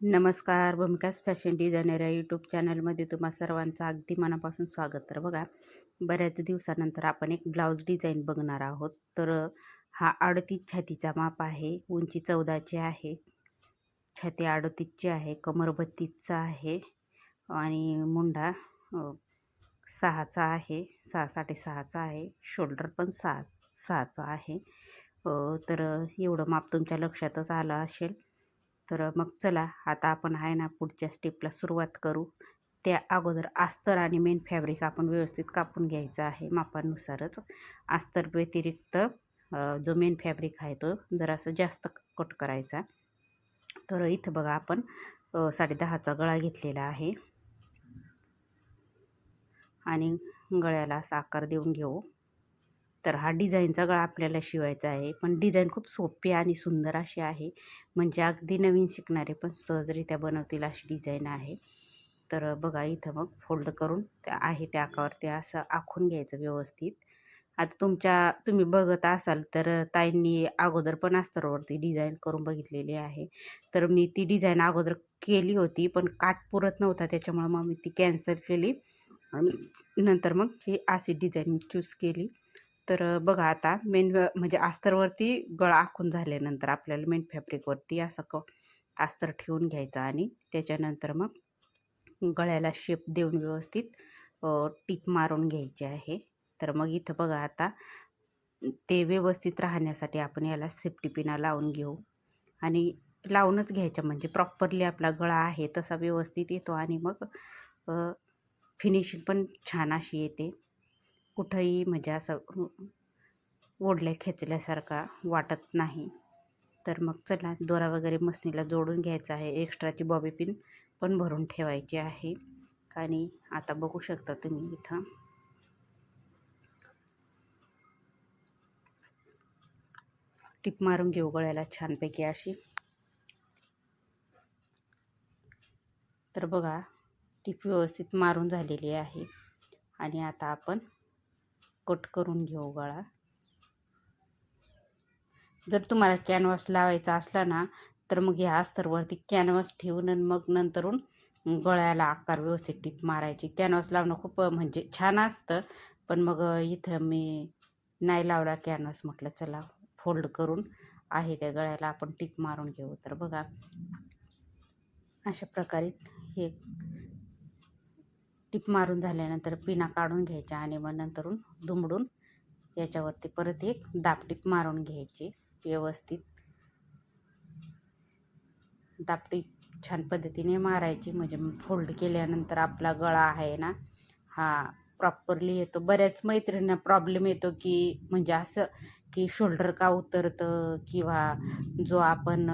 नमस्कार भूमिकास fashion designer या यूट्यूब चॅनलमध्ये तुम्हा सर्वांचं अगदी मनापासून स्वागत. तर बघा बऱ्याच दिवसानंतर आपण एक ब्लाऊज डिझाईन बघणार आहोत. तर हा अडतीस छातीचा माप आहे उंची चौदाची आहे छाती अडतीसची आहे कमर बत्तीसचा आहे आणि मुंडा सहाचा आहे सहा साडेसहाचा आहे शोल्डर पण सहा सहाचा आहे. तर एवढं माप तुमच्या लक्षातच आलं असेल. तर मग चला आता आपण आहे ना पुढच्या स्टेपला सुरुवात करू. त्या अगोदर अस्तर आणि मेन फॅब्रिक आपण व्यवस्थित कापून घ्यायचं आहे मापानुसारच. अस्तर व्यतिरिक्त जो मेन फॅब्रिक आहे तो जरासं जास्त कट करायचा. तर इथं बघा आपण साडे साडेदहाचा गळा घेतलेला आहे. आणि गळ्याला असा आकार देऊन घेऊ. तर हा डिझाईनचा गळा आपल्याला शिवायचा आहे. पण डिझाईन खूप सोपी आणि सुंदर अशी आहे. म्हणजे अगदी नवीन शिकणारे पण सहजरित्या बनवतील अशी डिझाईन आहे. तर बघा इथं मग फोल्ड करून त्या आहे त्या आकावरती असं आखून घ्यायचं व्यवस्थित. आता तुमच्या तुम्ही बघत असाल तर ताईंनी अगोदर पण अस्तरवरती डिझाईन करून बघितलेली आहे. तर मी ती डिझाईन अगोदर केली होती पण काट पुरत नव्हता. त्याच्यामुळं मग मी ती कॅन्सल केली आणि नंतर मग ही अशी डिझाईन चूज केली. तर बघा आता मेन म्हणजे अस्तरवरती गळा आखून झाल्यानंतर आपल्याला मेन फॅब्रिकवरती असं क अस्तर ठेवून घ्यायचं आणि त्याच्यानंतर मग गळ्याला शेप देऊन व्यवस्थित टीप मारून घ्यायची आहे. तर मग इथं बघा आता ते व्यवस्थित राहण्यासाठी आपण याला सेफ्टी पिना लावून घेऊ. आणि लावूनच घ्यायच्या म्हणजे प्रॉपरली आपला गळा आहे तसा व्यवस्थित येतो आणि मग फिनिशिंग पण छान अशी येते. कुठंही म्हणजे असं ओढल्या खेचल्यासारखा वाटत नाही. तर मग चला दोरा वगैरे मसनीला जोडून घ्यायचा आहे. एक्स्ट्राची बॉबी पिन पण भरून ठेवायची आहे. आणि आता बघू शकता तुम्ही इथं. टिप मारून घेऊ गळ्याला छानपैकी अशी. तर बघा टिप व्यवस्थित मारून झालेली आहे. आणि आता आपण कट करून घेऊ गळा. जर तुम्हाला कॅनव्हास लावायचा असला ना तर मग ह्या अस्तरवरती कॅनव्हास ठेवून आणि मग नंतरून गळ्याला आकार व्यवस्थित टीप मारायची. कॅनव्हास लावणं खूप म्हणजे छान असतं पण मग इथं मी नाही लावला कॅनव्हास म्हटलं चला फोल्ड करून आहे त्या गळ्याला आपण टीप मारून घेऊ. तर बघा अशा प्रकारे हे टिप मारून झाल्यानंतर पिना काढून घ्यायच्या आणि मग नंतरून दुमडून याच्यावरती परत एक दापटीप मारून घ्यायची. व्यवस्थित. दापटीप छान पद्धतीने मारायची. म्हणजे फोल्ड केल्यानंतर आपला गळा आहे ना हा प्रॉपरली येतो. बऱ्याच मैत्रिणींना प्रॉब्लेम येतो की म्हणजे असं की शोल्डर का उतरतं किंवा जो आपण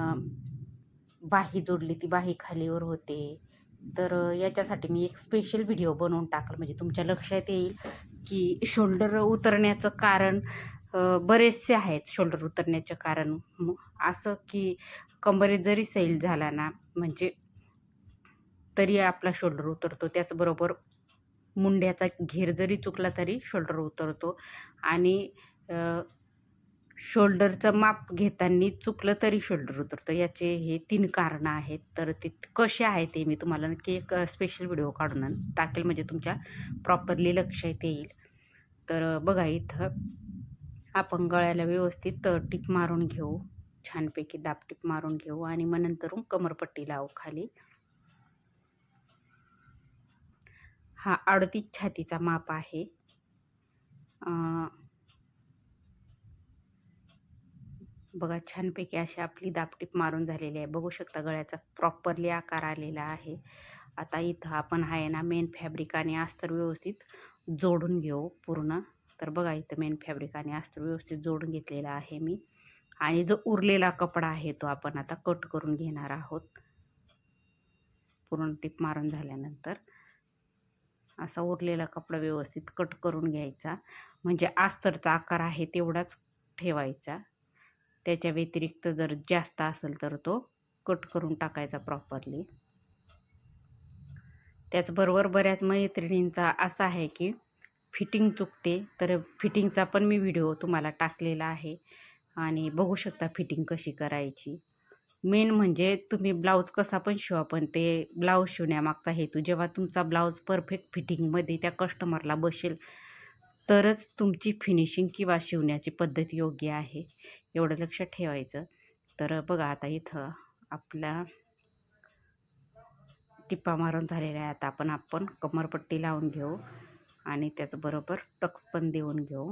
बाही जोडली ती बाही खालीवर होते. तर याच्यासाठी मी एक स्पेशल व्हिडिओ बनवून टाकला. म्हणजे तुमच्या लक्षात येईल की शोल्डर उतरण्याचं कारण बरेचसे आहेत शोल्डर उतरण्याचं कारण. असं की कंबरेत जरी सैल झाला ना म्हणजे तरी आपला शोल्डर उतरतो. त्याचबरोबर मुंड्याचा घेर जरी चुकला तरी शोल्डर उतरतो. आणि शोल्डरचं माप घेताना चुकलं तरी शोल्डर उतरतं. याचे हे तीन कारणं आहेत. तर ते कसे आहे ते मी तुम्हाला नक्की एक स्पेशल व्हिडिओ काढून टाकेल. म्हणजे तुमच्या प्रॉपरली लक्षात येईल. तर बघा इथं आपण गळ्याला व्यवस्थित टीप मारून घेऊ. छानपैकी दापटीप मारून घेऊ. आणि मग नंतरून कमरपट्टी लावू खाली. हा अडतीस छातीचा माप आहे. बघा छानपैकी अशी आपली दापटीप मारून झालेली आहे. बघू शकता गळ्याचा प्रॉपरली आकार आलेला आहे. आता इथं आपण आहे ना मेन फॅब्रिक आणि अस्तर व्यवस्थित जोडून घेऊ पूर्ण. तर बघा इथं मेन फॅब्रिक आणि अस्तर व्यवस्थित जोडून घेतलेला आहे मी. आणि जो उरलेला कपडा आहे तो आपण आता कट करून घेणार आहोत. पूर्ण टीप मारून झाल्यानंतर असा उरलेला कपडा व्यवस्थित कट करून घ्यायचा. म्हणजे अस्तरचा आकार आहे तेवढाच ठेवायचा. त्याच्या व्यतिरिक्त जर जास्त असेल तर तो कट करून टाकायचा प्रॉपरली त्याचबरोबर बऱ्याच मैत्रिणींचा असा आहे की फिटिंग चुकते तर फिटिंगचा पण मी व्हिडिओ तुम्हाला टाकलेला आहे आणि बघू शकता फिटिंग कशी करायची. मेन म्हणजे तुम्ही ब्लाऊज कसा पण शिवा पण ते ब्लाऊज शिवण्यामागचा हेतू जेव्हा तुमचा ब्लाऊज परफेक्ट फिटिंगमध्ये त्या कस्टमरला बसेल तरच तुमची फिनिशिंग किंवा शिवण्याची पद्धत योग्य आहे. एवढं लक्षात ठेवायचं. तर बघा आता इथं आपला टिप्पा मारून झालेला आहे आता आपण आपण कमरपट्टी लावून घेऊ आणि त्याचबरोबर टक्स पण देऊन घेऊ.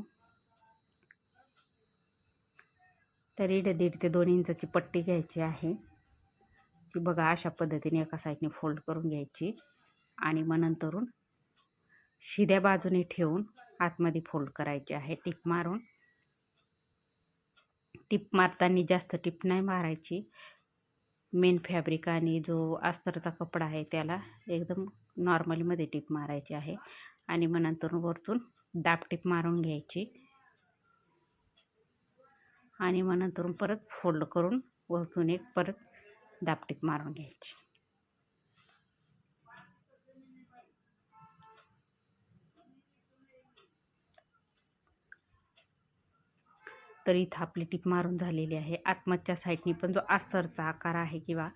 तरी दीड ते दोन इंचाची पट्टी घ्यायची आहे. ती बघा अशा पद्धतीने एका साईडने फोल्ड करून घ्यायची. आणि मग नंतरून शिद्या बाजूने ठेवून आतमध्ये फोल्ड करायची आहे. टिप मारून. टिप मारताना जास्त टिप नाही मारायची. मेन फॅब्रिक आणि जो अस्तरचा कपडा आहे त्याला एकदम नॉर्मलीमध्ये टिप मारायची आहे. आणि मग नंतर वरतून दाब टिप मारून घ्यायची. आणि मग नंतर परत फोल्ड करून वरतून एक परत दाब टिप मारून घ्यायची. तर इथं आपली टीप मारून झालेली आहे. आतमधच्या साईडनी पण जो अस्तरचा आकार आहे किंवा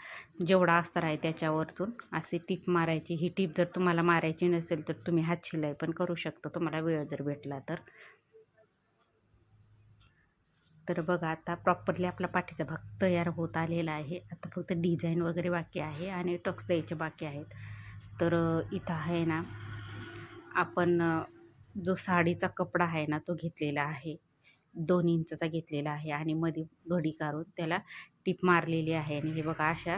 जेवढा अस्तर आहे त्याच्यावरतून असे टीप मारायची. ही टीप जर तुम्हाला मारायची नसेल तर तुम्ही हात शिलाई पण करू शकता. तुम्हाला वेळ जर भेटला तर. तर बघा आता प्रॉपरली आपला पाठीचा भाग तयार होत आलेला आहे. आता फक्त डिझाईन वगैरे बाकी आहे आणि टक्स द्यायचे बाकी आहेत. तर इथं आहे ना आपण जो साडीचा कपडा आहे ना तो घेतलेला आहे. दोन इंचचा घेतलेला आहे आणि मध्ये घडी काढून त्याला टीप मारलेली आहे. आणि हे बघा अशा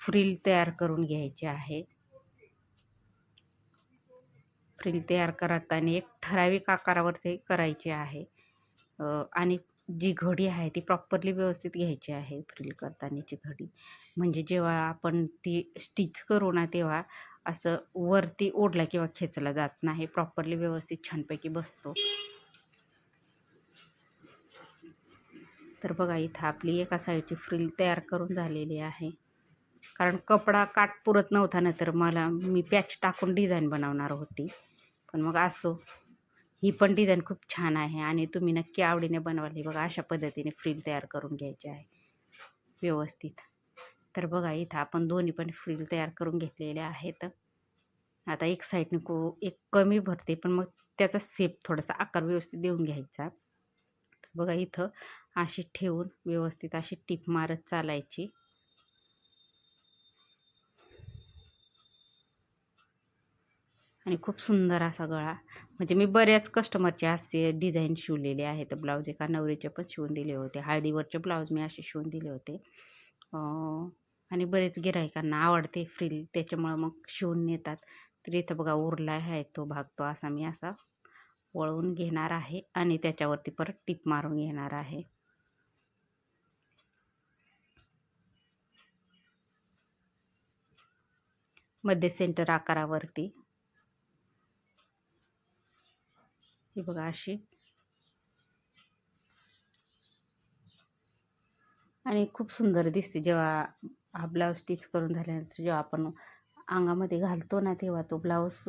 फ्रिल तयार करून घ्यायचे आहे. फ्रिल तयार करताना एक ठराविक आकारावर ते करायचे आहे. आणि जी घडी आहे ती प्रॉपरली व्यवस्थित घ्यायची आहे फ्रिल करतानाची घडी. म्हणजे जेव्हा आपण ती स्टिच करू ना तेव्हा असं वरती ओढला किंवा खेचला जात नाही. प्रॉपरली व्यवस्थित छानपैकी बसतो. तर बघा इथं आपली एका साईडची फ्रिल तयार करून झालेली आहे. कारण कपडा काट पुरत नव्हता ना तर मला मी पॅच टाकून डिझाईन बनवणार होती. पण मग असो ही पण डिझाईन खूप छान आहे आणि तुम्ही नक्की आवडीने बनवाली. बघा अशा पद्धतीने फ्रिल तयार करून घ्यायची आहे. व्यवस्थित. तर बघा इथं आपण दोन्ही पण फ्रिल तयार करून घेतलेले आहेत. आता एक साईडने को एक कमी भरते पण मग त्याचा सेप थोडासा आकार व्यवस्थित देऊन घ्यायचा. बघा इथं अशी ठेवून व्यवस्थित अशी टीप मारत चालायची. आणि खूप सुंदर असा गळा. म्हणजे मी बऱ्याच कस्टमरचे असे डिझाईन शिवलेले आहेत. ब्लाऊज एका नवरीचे पण शिवून दिले होते. हळदीवरचे ब्लाऊज मी असे शिवून दिले होते. आणि बरेच गिरायकांना आवडते फ्रिल. त्याच्यामुळं मग शिवून नेतात. तर इथं बघा उरला आहे तो भाग. तो असा मी असा वळवून घेणार आहे. आणि त्याच्यावरती परत टीप मारून घेणार आहे. मध्ये सेंटर आकारावरती. ही बघा अशी. आणि खूप सुंदर दिसते जेव्हा हा ब्लाऊज स्टिच करून झाल्यानंतर जेव्हा आपण अंगामध्ये घालतो ना तेव्हा तो ब्लाऊज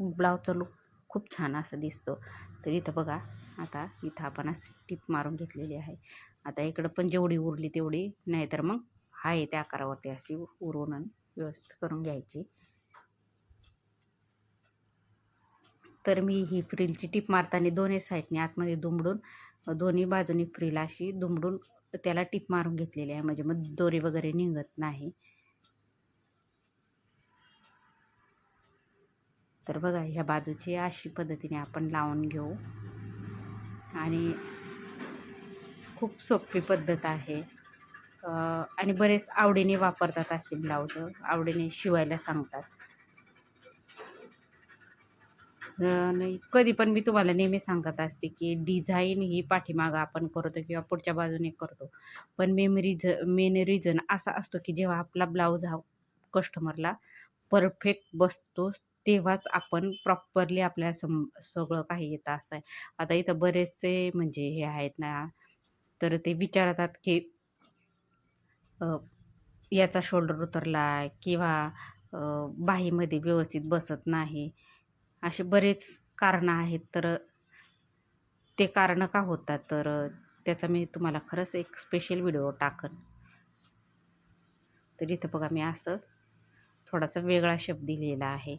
ब्लाऊजचा लुक खूप छान असा दिसतो. तर इथं बघा आता इथं आपण अशी टिप मारून घेतलेली आहे. आता इकडं पण जेवढी उरली तेवढी नाहीतर मग आहे त्या आकारावरती अशी उरवून व्यवस्थित करून घ्यायची. तर मी ही फ्रिलची टीप मारताना दोन्ही साईडने आतमध्ये दुमडून दोन्ही बाजूनी फ्रिल अशी दुमडून त्याला टीप मारून घेतलेली आहे. म्हणजे मग दोरी वगैरे निघत नाही. तर बघा ह्या बाजूची अशी पद्धतीने आपण लावून घेऊ. आणि खूप सोपी पद्धत आहे. आणि बरेच आवडीने वापरतात असे ब्लाऊज आवडीने शिवायला सांगतात. कधी पण मी तुम्हाला नेहमी सांगत असते की डिझाईन ही पाठीमागं आपण करतो किंवा पुढच्या बाजूने करतो. पण मेन रिझ मेन रिझन असा असतो की जेव्हा आपला ब्लाऊज हा कस्टमरला परफेक्ट बसतो तेव्हाच आपण प्रॉपरली आपल्याला सम सगळं काही येतं असं आहे. आता इथं बरेचसे म्हणजे हे आहेत ना तर ते विचारतात की याचा शोल्डर उतरला आहे किंवा बाहीमध्ये व्यवस्थित बसत नाही. असे बरेच कारणं आहेत तर ते कारणं का होतात? तर त्याचा मी तुम्हाला खरंच एक स्पेशल व्हिडिओ टाकन. तर इथं बघा मी असं थोडासा वेगळा शब्द दिलेला आहे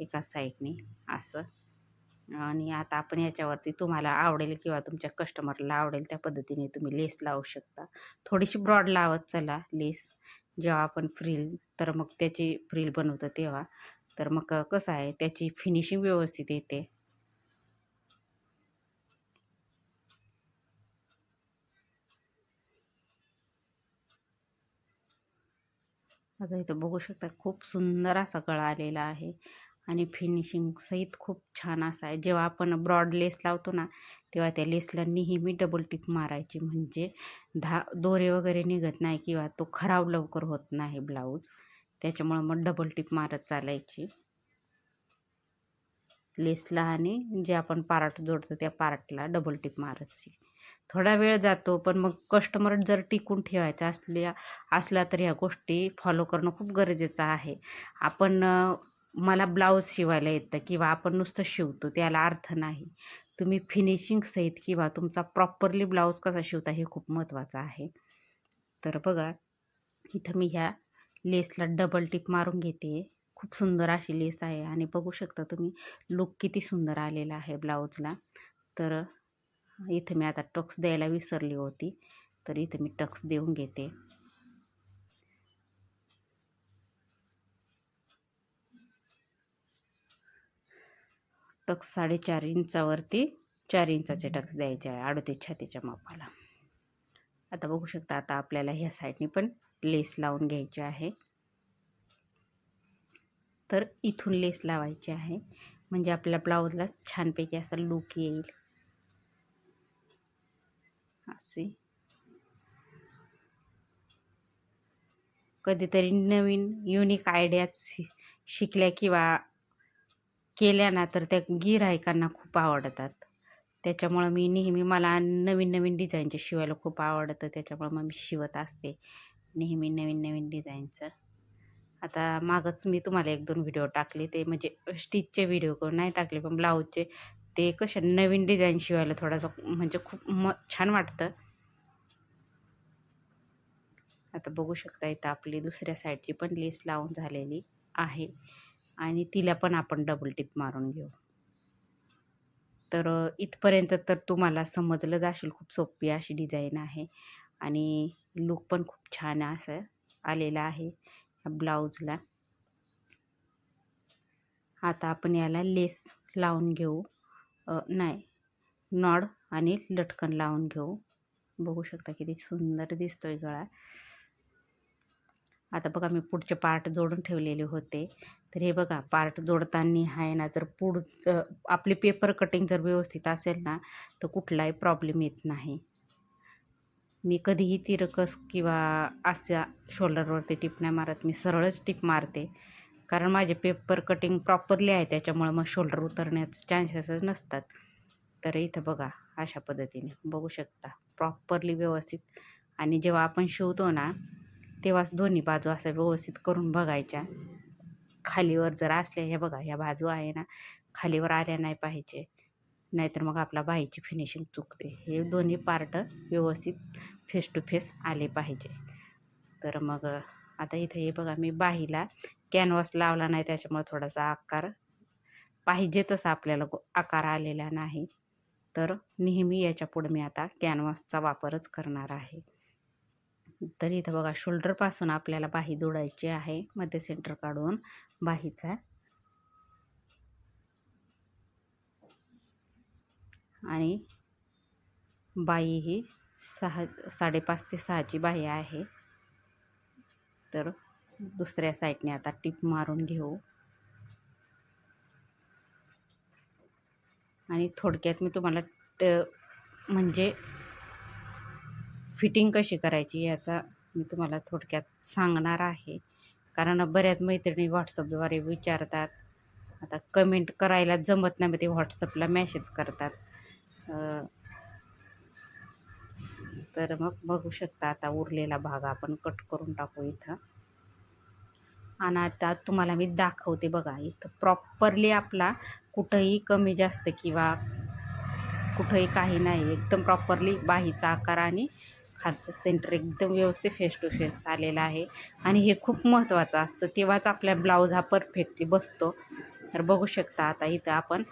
एका साईडने असं. आणि आता आपण याच्यावरती तुम्हाला आवडेल किंवा तुमच्या कस्टमरला आवडेल त्या पद्धतीने तुम्ही लेस लावू शकता. थोडीशी ब्रॉड लावत चला लेस जेव्हा आपण फ्रील तर मग त्याची फ्रील बनवतो तेव्हा. तर मग कसं आहे त्याची फिनिशिंग व्यवस्थित येते. आता इथं बघू शकता खूप सुंदर असा गळा आलेला आहे. आणि फिनिशिंग सहित खूप छान असा आहे. जेव्हा आपण ब्रॉड लेस लावतो ना तेव्हा त्या लेसला नेहमी डबल टिप मारायची. म्हणजे धा दोरे वगैरे निघत नाही किंवा तो खराब लवकर होत नाही ब्लाऊज त्याच्यामुळं मग डबल टिप मारत चालायची. लेसला आणि जे आपण पार्ट जोडतो त्या पार्टला डबल टिप मारायची. थोडा वेळ जातो पण मग कस्टमर जर टिकून ठेवायचा असल्या असला तर ह्या गोष्टी फॉलो करणं खूप गरजेचं आहे. आपण मला ब्लाऊज शिवायला येतं किंवा आपण नुसतं शिवतो त्याला अर्थ नाही. तुम्ही फिनिशिंग सहित किंवा तुमचा प्रॉपरली ब्लाऊज कसा शिवता हे खूप महत्त्वाचं आहे. तर बघा इथं मी ह्या लेसला डबल टिप मारून घेते. खूप सुंदर अशी लेस आहे आणि बघू शकता तुम्ही लुक किती सुंदर आलेला आहे ब्लाऊजला. तर इथं मी आता टक्स द्यायला विसरली होती तर इथं मी टक्स देऊन घेते. टक्स साडेचार इंचावरती चार इंचाचे टक्स द्यायचे आहे अडतीस छातीच्या मापाला. आता बघू शकता आता आपल्याला ह्या साईडने पण लेस लावून घ्यायचे आहे. तर इथून लेस लावायची आहे. म्हणजे आपल्या ब्लाऊजला छानपैकी असा लुक येईल. असे. कधीतरी नवीन युनिक आयडियाज शिकल्या किंवा केल्या ना तर त्या गिरायकांना खूप आवडतात. त्याच्यामुळं मी नेहमी मला नवीन नवीन डिझाईनचे शिवायला खूप आवडतं. त्याच्यामुळं मग मी शिवत असते. नेहमी नवीन नवीन डिझाईनचं. आता मागच मी तुम्हाला एक दोन व्हिडिओ टाकले ते म्हणजे स्टिचचे व्हिडिओ नाही टाकले पण ब्लाऊजचे. ते कशा नवीन डिझाईन शिवायला थोडासा म्हणजे खूप म छान वाटतं. आता बघू शकता इथं आपली दुसऱ्या साईडची पण लेस लावून झालेली आहे. आणि तिला पण आपण डबल टिप मारून घेऊ. तर इथपर्यंत तर तुम्हाला समजलंच असेल खूप सोपी अशी डिझाईन आहे. आणि लुक पण खूप छान असं आलेला आहे ब्लाऊजला. आता आपण याला लेस लावून घेऊ. नाही नॉड आणि लटकन लावून घेऊ. बघू शकता किती सुंदर दिसतोय गळा. आता बघा मी पुढचे पार्ट जोडून ठेवलेले होते. तर हे बघा पार्ट जोडताना आहे ना जर पुढ आपली पेपर कटिंग जर व्यवस्थित असेल ना तर कुठलाही प्रॉब्लेम येत नाही. मी कधीही तिरकस किंवा अशा शोल्डरवरती टिप नाही मारत. मी सरळच टिप मारते. कारण माझे पेपर कटिंग प्रॉपरली आहे त्याच्यामुळं मग शोल्डर उतरण्याचे चान्सेसच नसतात. तर इथं बघा अशा पद्धतीने बघू शकता. प्रॉपरली व्यवस्थित. आणि जेव्हा आपण शिवतो ना तेव्हाच दोन्ही बाजू असं व्यवस्थित करून बघायच्या. खालीवर जर असल्या ह्या बघा ह्या बाजू आहे ना खालीवर आल्या नाही पाहिजे. नाहीतर मग आपला बाईची फिनिशिंग चुकते. हे दोन्ही पार्ट व्यवस्थित फेस टू फेस आले पाहिजे. तर मग आता इथे हे बघा मी बाहीला कॅनव्हास लावला नाही त्याच्यामुळे थोडासा आकार पाहिजे तसा आपल्याला आकार आलेला नाही. तर नेहमी याच्यापुढे मी आता कॅनव्हासचा वापरच करणार आहे. तर इथं बघा शोल्डरपासून आपल्याला बाही जोडायची आहे. मध्य सेंटर काढून बाहीचा आणि बाई ही सहा साडेपाच ते सहाची बाही आहे. तर दुसऱ्या साईडने आता टिप मारून घेऊ. आणि थोडक्यात मी तुम्हाला ट म्हणजे फिटिंग कशी करायची याचा मी तुम्हाला थोडक्यात सांगणार आहे. कारण बऱ्याच मैत्रिणी व्हॉट्सअपद्वारे विचारतात. आता कमेंट करायला जमत नाही मग ते व्हॉट्सअपला मॅसेज करतात. तर मग बघू शकता आता उरलेला भाग आपण कट करून टाकू इथं. आणि आता तुम्हाला मी दाखवते बघा इथं प्रॉपरली आपला कुठंही कमी जास्त किंवा कुठंही काही नाही एकदम प्रॉपरली बाहीचा आकार आणि खालचं सेंटर एकदम व्यवस्थित फेस टू फेस आलेलं आहे. आणि हे खूप महत्त्वाचं असतं तेव्हाच आपल्या ब्लाऊज हा परफेक्टली बसतो. तर बघू शकता आता इथं आपण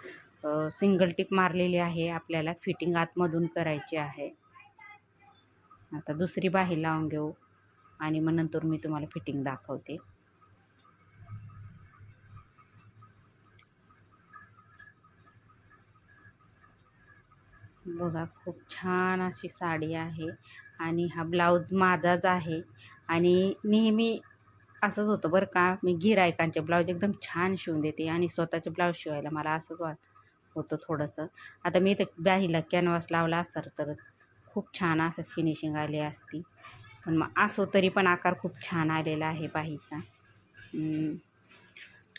सिंगल टिप मारलेली आहे आपल्याला फिटिंग आतमधून करायची आहे. आता दुसरी बाही लावून घेऊ आणि मग नंतर मी तुम्हाला फिटिंग दाखवते. बघा खूप छान अशी साडी आहे आणि हा ब्लाऊज माझाच आहे आणि नेहमी असंच होतं बरं का मी गिरायकांचे ब्लाऊज एकदम छान शिवून देते आणि स्वतःचे ब्लाऊज शिवायला मला असंच वाटतं. होतं थोडंसं. आता मी इथं ब्याहीला कॅनव्हास लावला असता तर खूप छान असं फिनिशिंग आली असती. पण मग असो तरी पण आकार खूप छान आलेला आहे बाहीचा.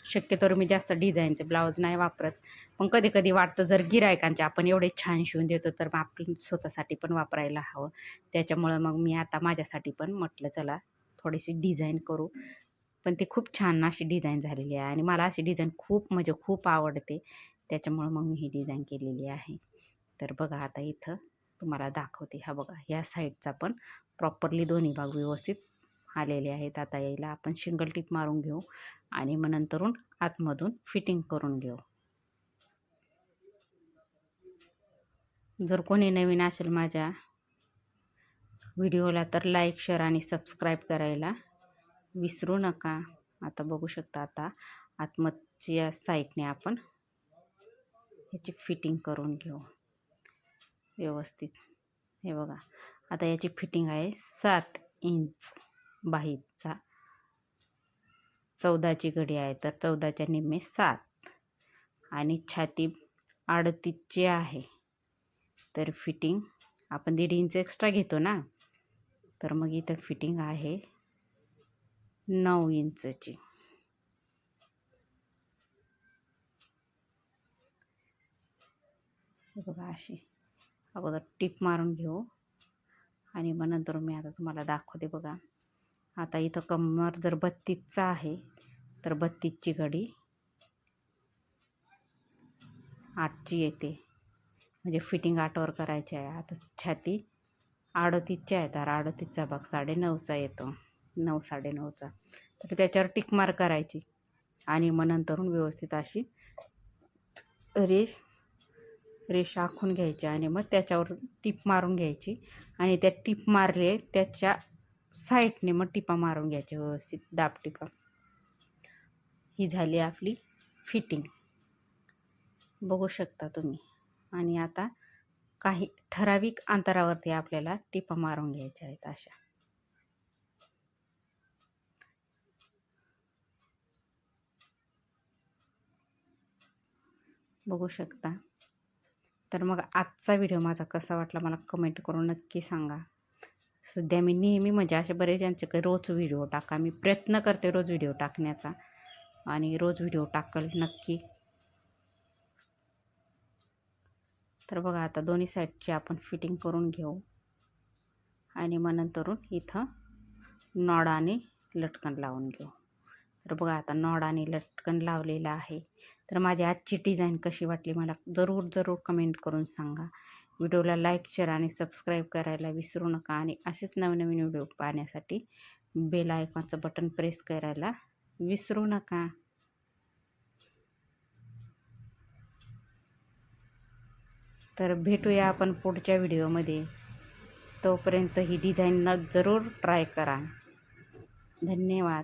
शक्यतोवर मी जास्त डिझाईनचे ब्लाऊज नाही वापरत. पण कधी कधी वाटतं जर गिरायकांचे आपण एवढे छान शिवून देतो तर मग आपण स्वतःसाठी पण वापरायला हवं. त्याच्यामुळं मग मी आता माझ्यासाठी पण म्हटलं चला थोडीशी डिझाईन करू. पण ती खूप छान अशी डिझाईन झालेली आहे आणि मला अशी डिझाईन खूप म्हणजे खूप आवडते. त्याच्यामुळं मग मी ही डिझाईन केलेली आहे. तर बघा आता इथं तुम्हाला दाखवते हा बघा ह्या साईडचा पण प्रॉपरली दोन्ही भाग व्यवस्थित आलेले आहेत. आता यायला आपण शिंगल टीप मारून घेऊ आणि मग नंतरून आतमधून फिटिंग करून घेऊ. जर कोणी नवीन असेल माझ्या व्हिडिओला तर लाईक शेअर आणि सबस्क्राईब करायला विसरू नका. आता बघू शकता आता आतमधच्या साईडने आपण ह्याची फिटिंग करून घेऊ. व्यवस्थित. हे बघा. आता याची फिटिंग आहे सात इंच बाहीचा. चौदाची घडी आहे तर चौदाच्या निम्मे सात. आणि छाती अडतीसची आहे. तर फिटिंग आपण दीड इंच एक्स्ट्रा घेतो ना? तर मग इथं फिटिंग आहे नऊ इंचची. बघा अशी अगोदर टीप मारून घेऊ. आणि मग नंतर मी आता तुम्हाला दाखवते बघा. आता इथं कमर जर बत्तीसचा आहे तर बत्तीसची घडी आठची येते. म्हणजे फिटिंग आठवर करायची आहे. आता छाती अडतीसची आहे तर अडतीसचा भाग साडेनऊचा येतो. नऊ साडेनऊचा. तर त्याच्यावर टिकमार करायची. आणि मग नंतरून व्यवस्थित अशी रेष रेषा आखून घ्यायच्या आणि मग त्याच्यावर टीप मारून घ्यायची आणि त्या टीप मारले त्याच्या साईडने मग टिपा मारून घ्यायची व्यवस्थित दाब टिपा. ही झाली आपली फिटिंग. बघू शकता तुम्ही. आणि आता काही ठराविक अंतरावरती आपल्याला टिपा मारून घ्यायच्या आहेत अशा. बघू शकता. तर मग आजचा व्हिडिओ माझा कसा वाटला मला कमेंट करून नक्की सांगा. सध्या मी नेहमी म्हणजे असे बरेच यांचे काही रोज व्हिडिओ टाका. मी प्रयत्न करते रोज व्हिडिओ टाकण्याचा. आणि रोज व्हिडिओ टाकल नक्की. तर बघा आता दोन्ही साईडची आपण फिटिंग करून घेऊ. आणि मग नंतरून इथं नॉडाने लटकन लावून घेऊ. तर बघा आता नॉडाने लटकन लावलेलं आहे. तर माझी आजची डिझाईन कशी वाटली मला जरूर जरूर कमेंट करून सांगा. व्हिडिओला लाईक शेअर आणि सबस्क्राईब करायला विसरू नका आणि असेच नवनवीन व्हिडिओ पाहण्यासाठी बेल आयकॉनचं बटन प्रेस करायला विसरू नका. तर भेटूया आपण पुढच्या व्हिडिओमध्ये. तोपर्यंत ही डिझाईन जरूर ट्राय करा. धन्यवाद.